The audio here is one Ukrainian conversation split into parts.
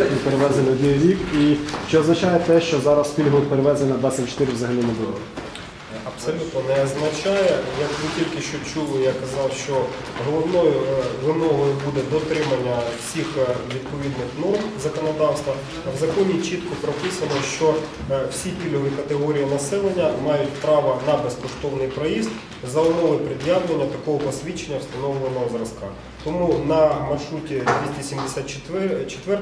і перевезені один рік. І що означає те, що зараз пільгових перевезень на 24 взагалі не буде. Абсолютно не означає. Як ви тільки що чули, я казав, що головною е, вимогою буде дотримання всіх е, відповідних норм законодавства. В законі чітко прописано, що е, всі пільгові категорії населення мають право на безкоштовний проїзд за умови пред'явлення такого посвідчення встановленого зразка. Тому на маршруті 274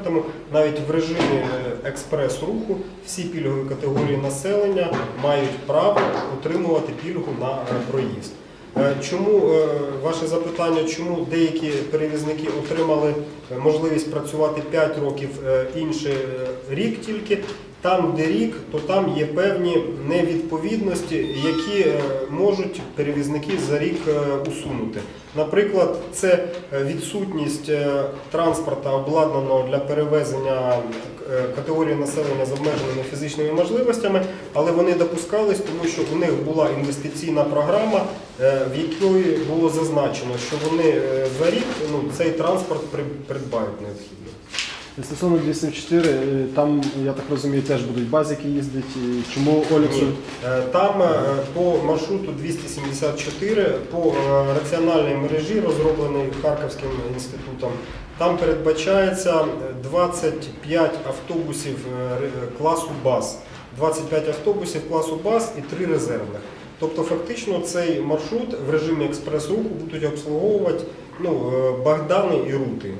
навіть в режимі е, експрес-руху всі пільгові категорії населення мають право отримувати пільгу на е, проїзд. Е, Чому ваше запитання, чому деякі перевізники отримали можливість працювати 5 років, інші е, рік тільки? Там, де рік, то там є певні невідповідності, які е, можуть перевізники за рік е, усунути. Наприклад, це е, відсутність транспорта обладнаного для перевезення категорії населення з обмеженими фізичними можливостями, але вони допускались, тому що у них була інвестиційна програма, в якої було зазначено, що вони за рік ну, цей транспорт придбають необхідно. Стосовно 204, е, там, я так розумію, теж будуть базики їздити. Чому Оліксу? Е, Там е, по маршруту 274, по раціональній мережі, розробленій Харківським інститутом, там передбачається е, 25 автобусів класу БАЗ. 25 автобусів класу БАЗ і 3 резервних. Тобто фактично цей маршрут в режимі експрес-руху будуть обслуговувати ну, Богдани і Рути.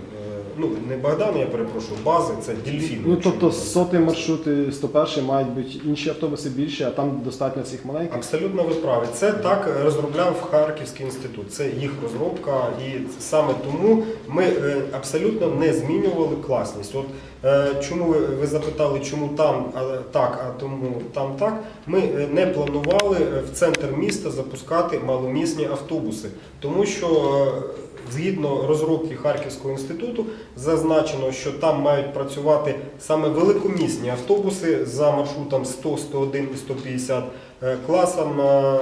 Ну, не Богдани, я перепрошую, бази, це дельфіни. Ну якщо тобто можна сотий маршрут і 101 мають бути інші автобуси більші, а там достатньо цих маленьких. Абсолютно ви праві. Це так розробляв Харківський інститут. Це їх розробка, і саме тому ми е, абсолютно не змінювали класність. От е, чому ви, ви запитали, чому там а, так, а тому там так. Ми е, не планували в центр міста запускати маломісні автобуси, тому що. е, Згідно розробки Харківського інституту, зазначено, що там мають працювати саме великомісні автобуси за маршрутом 100, 101 і 150 е, класом е,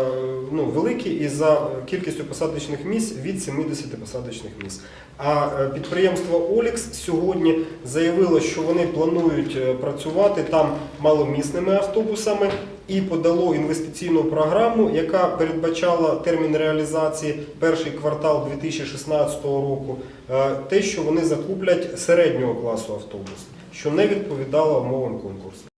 ну, великі і за кількістю посадочних місць від 70 посадочних місць. А е, підприємство Олікс сьогодні заявило, що вони планують е, працювати там маломісними автобусами і подало інвестиційну програму, яка передбачала термін реалізації перший квартал 2016 року. е, Те, що вони закуплять середнього класу автобус, що не відповідало умовам конкурсу.